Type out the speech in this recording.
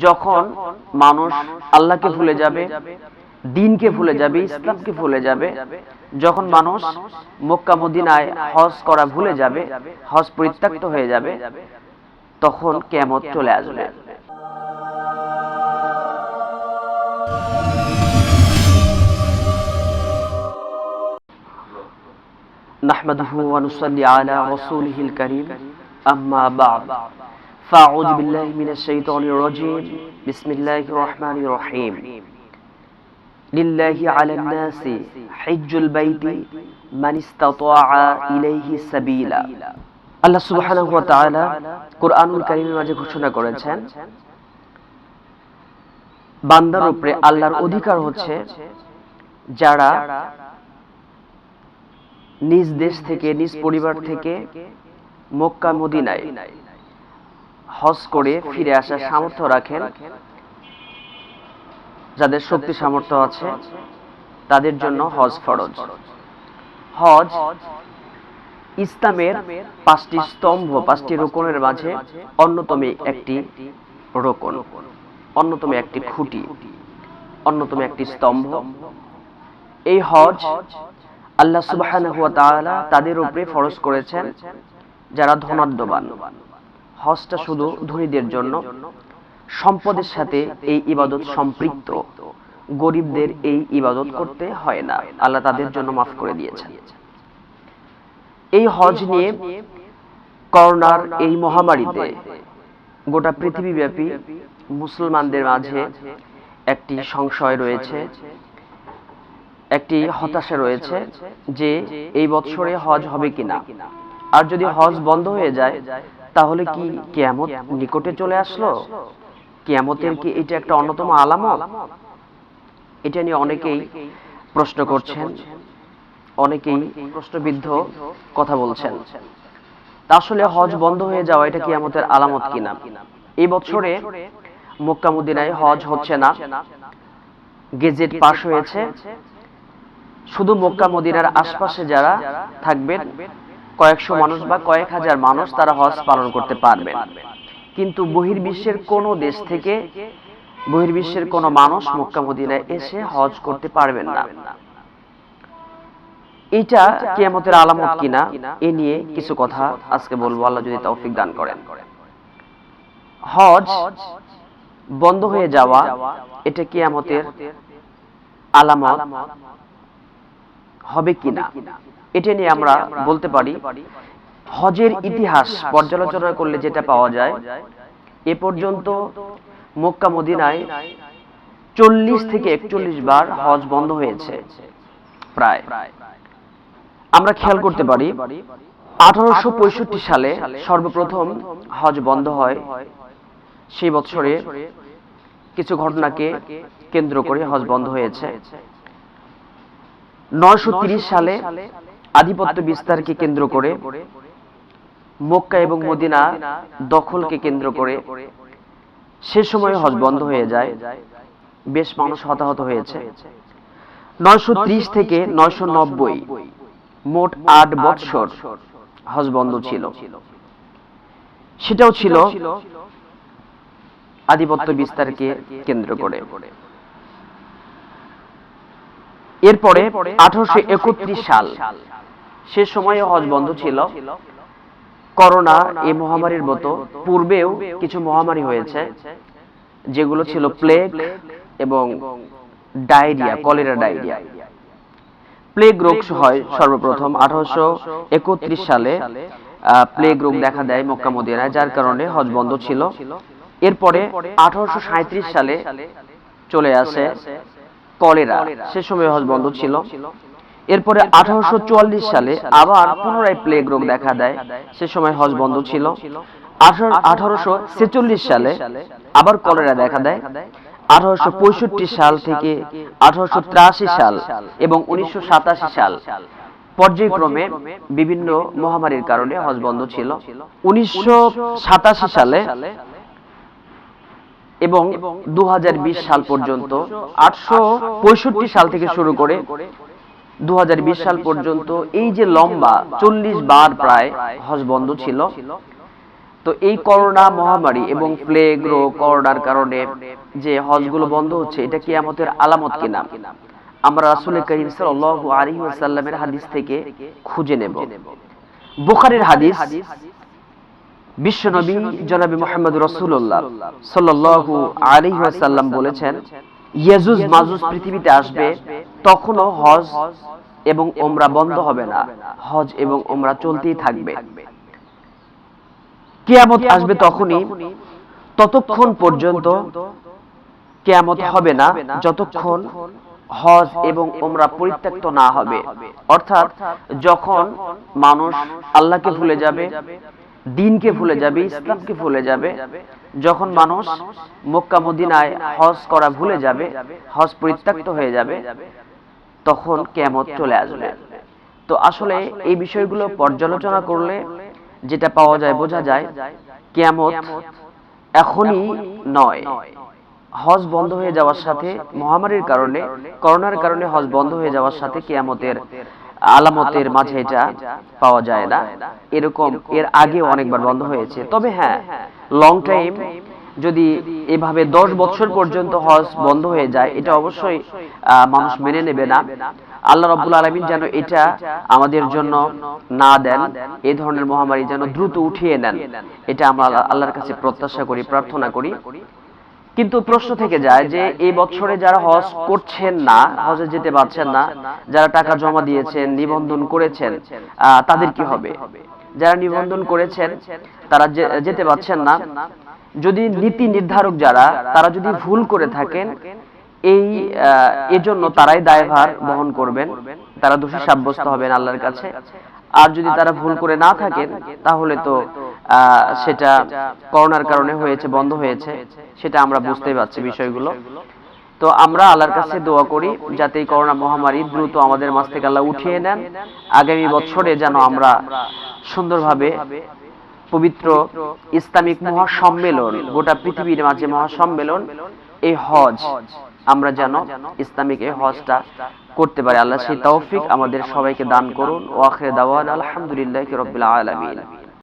যখন মানুষ আল্লাহকে ভুলে যাবে দিনকে ভুলে যাবে ইসলামকে ভুলে যাবে যখন মানুষ মক্কা মদিনায় হজ করা ভুলে যাবে হজ পরিত্যক্ত হয়ে যাবে তখন কেমত চলে আসবে نحمده ونصلي على رسوله الكريم أما بعد فأعوذ بالله من الشيطان الرجيم بسم الله الرحمن الرحيم لله على الناس حج البيت من استطاع إليه سبيلا আল্লাহ সুবহানাহু ওয়া তাআলা কোরআনুল কারীমের মাঝে ঘোষণা করেছেন বান্দার উপরে আল্লাহর অধিকার হচ্ছে যারা নিজ দেশ থেকে নিজ পরিবার থেকে মক্কা মদিনায় হজ করে ফিরে আসার সামর্থ্য রাখেন। যাদের শক্তি সামর্থ্য আছে তাদের জন্য হজ ফরজ। হজ ইসলামের পাঁচটি স্তম্ভ পাঁচটি রোকনের মাঝে অন্যতম একটি রোকন। অন্যতম একটি খুঁটি। অন্যতম একটি স্তম্ভ। এই হজ আল্লাহ তাআলা তাদের উপরে ফরজ করেছেন। যারা ধনাঢ্যবান। হজটা শুধু ধনীদের জন্য সম্পদের সাথে এই ইবাদত সম্পৃক্ত। গরিবদের এই ইবাদত করতে হয় না। আল্লাহ তাদের জন্য মাফ করে দিয়েছেন। এই হজ নিয়ে করোনার এই মহামারীতে গোটা পৃথিবীব্যাপী মুসলমানদের মাঝে একটি সংশয় রয়েছে। একটি হতাশা রয়েছে যে এই বৎসরে হজ হবে কিনা। আর যদি হজ বন্ধ হয়ে যায় তাহলে কি কিয়ামত নিকটে চলে আসলো? কিয়ামতের কি এটা একটা অন্যতম আলামত? এটা নিয়ে অনেকেই প্রশ্ন করছেন। অনেকেই প্রশ্নবিদ্ধ কথা বলছেন। তা আসলে হজ বন্ধ হয়ে যাওয়া এটা কিয়ামতের আলামত কিনা? এই বছরে মক্কা মদিনায় হজ হচ্ছে না। গেজেট পাশ হয়েছে। শুধু মক্কা মদিনার আশপাশে যারা থাকবেন কয়েকশো মানুষ বা কয়েক হাজার মানুষ তারা হজ পালন করতে পারবেন। কিন্তু বহির্বিশ্বের কোনো দেশ থেকে বহির্বিশ্বের কোনো মানুষ মক্কা মদিনায় এসে হজ করতে পারবেন না। এটা কিয়ামতের আলামত কিনা এ নিয়ে কিছু কথা আজকে বলব আল্লাহ যদি তৌফিক দান করেন। হজ বন্ধ হয়ে যাওয়া এটা কিয়ামতের আলামত। হবে কিনা এটা নিয়ে আমরা বলতে পারি হজের ইতিহাস পর্যালোচনা করলে যেটা পাওয়া যায় এ পর্যন্ত মক্কা মদিনায় চল্লিশ থেকে একচল্লিশ বার হজ বন্ধ হয়েছে। প্রায়। আমরা খেয়াল করতে পারি আঠারোশো পঁয়ষট্টি সালে সর্বপ্রথম হজ বন্ধ হয়। সেই বছরে কিছু ঘটনাকে কেন্দ্র করে হজ বন্ধ হয়েছে। নয়শো সালে আধিপত্য বিস্তারকে কেন্দ্র করে মক্কা এবং মদিনা দখলকে কেন্দ্র করে সে সময় হজ বন্ধ হয়ে যায়। বেশ মানুষ হতাহত হয়েছে। নয়শো থেকে নয়শো মোট আট বৎসর হজ বন্ধ ছিল। সেটাও ছিল আধিপত্য বিস্তারকে কেন্দ্র করে। এরপরে আঠারোশো একত্রিশ সাল। সে সময়ে হজ বন্ধ ছিল। করোনা এই মহামারীর মতো। পূর্বেও কিছু মহামারী হয়েছে যেগুলো ছিল প্লেগ এবং ডায়রিয়া কলেরা ডায়রিয়া প্লেগ রোগ হয় সর্বপ্রথম আঠারোশো একত্রিশ সালে। প্লেগ রোগ দেখা দেয় মক্কা মদিনায় যার কারণে হজ বন্ধ ছিল। এরপরে আঠারোশো সাঁইত্রিশ সালে চলে আসে কলেরা সে সময় হজ বন্ধ ছিল। এরপরে আঠারোশো সালে আবার পুনরায় প্লেগ রোগ দেখা দেয়। সে সময় হজ বন্ধ ছিল। আঠারোশো সালে আবার কলেরা দেখা দেয়। আঠারোশো পঁয়ষট্টি সাল থেকে আঠারোশো সাল এবং উনিশশো সাল পর্যায়ক্রমে বিভিন্ন মহামারীর কারণে হজ বন্ধ ছিল। উনিশশো সাতাশি সালে এবং দু সাল পর্যন্ত আটশো সাল থেকে শুরু করে দু সাল পর্যন্ত এই যে লম্বা চল্লিশ বার প্রায় হজ বন্ধ ছিল। তো এই করোনা মহামারী এবং প্লেগ রোগ করোনার কারণে যে হজগুলো বন্ধ হচ্ছে এটা কি আমাদের আলামত কিনা? আমরা রাসূল করিম সাল্লাল্লাহু আলাইহি ওয়াসাল্লামের হাদিস থেকে খুঁজে নেব। বুখারীর হাদিস বিশ্বনবী জনাবি মোহাম্মদ রসুল্লাহ সাল্লাল্লাহু আলাইহি ওয়াসাল্লাম বলেছেন, ইয়াজুজ মাজুজ পৃথিবীতে আসবে, তখনও হজ এবং ওমরা বন্ধ হবে না। হজ এবং ওমরা চলতেই থাকবে। কিয়ামত আসবে তখনই, ততক্ষণ পর্যন্ত কিয়ামত হবে না, যতক্ষণ হজ এবং ওমরা পরিত্যক্ত না হবে। অর্থাৎ যখন মানুষ আল্লাহকে ভুলে যাবে দিনকে ভুলে যাবে ইসলামকে ভুলে যাবে যখন মানুষ মক্কা মদিনায় হজ করা ভুলে যাবে হজ পরিত্যক্ত হয়ে যাবে তখন কেমত চলে আসবে। তো আসলে এই বিষয়গুলো পর্যালোচনা করলে যেটা পাওয়া যায় বোঝা যায় কেমত এখনই নয়। হজ বন্ধ হয়ে যাওয়ার সাথে মহামারীর কারণে করোনার কারণে হজ বন্ধ হয়ে যাওয়ার সাথে কিয়ামতের আলামতের মাঝে এটা পাওয়া যায় না। এরকম এর আগে অনেকবার বন্ধ হয়েছে। তবে হ্যাঁ লং টাইম যদি এভাবে দশ বছর পর্যন্ত হজ বন্ধ হয়ে যায় এটা অবশ্যই আহ, মানুষ মেনে নেবে না। আল্লাহ রাব্বুল আলামিন যেন এটা আমাদের জন্য না দেন। এই ধরনের মহামারী যেন দ্রুত উঠিয়ে নেন। এটা আমরা আল্লাহর কাছে প্রত্যাশা করি। প্রার্থনা করি। কিন্তু প্রশ্ন থেকে যায় যে এই বছরে যারা হজ করছেন না হজে যেতে পারছেন না যারা টাকা জমা দিয়েছেন নিবন্ধন করেছেন তাদের কি হবে? যারা নিবন্ধন করেছেন তারা যেতে পারছেন না যদি নীতি নির্ধারক যারা তারা যদি ভুল করে থাকেন এই এজন্য তারাই দায়ভার বহন করবেন তারা দোষী সাব্যস্ত হবেন আল্লাহর কাছে। আর যদি তারা ভুল করে না থাকেন তাহলে তো সেটা করোনার কারণে হয়েছে বন্ধ হয়েছে সেটা আমরা বুঝতেই পারছি বিষয়গুলো। তো আমরা আল্লাহর কাছে দোয়া করি যাতে এই করোনা মহামারী দ্রুত আমাদের মাঝ থেকে আল্লাহ উঠিয়ে নেন। আগামী বছরে যেন আমরা সুন্দরভাবে পবিত্র ইসলামিক মহাসম্মেলন গোটা পৃথিবীর মাঝে মহাসম্মেলন এই হজ আমরা যেন ইসলামিক এই হজটা করতে পারি। আল্লাহ সেই তৌফিক আমাদের সবাইকে দান করুন। ও আখির দাওয়ান আলহামদুলিল্লাহি রাব্বিল আলামিন।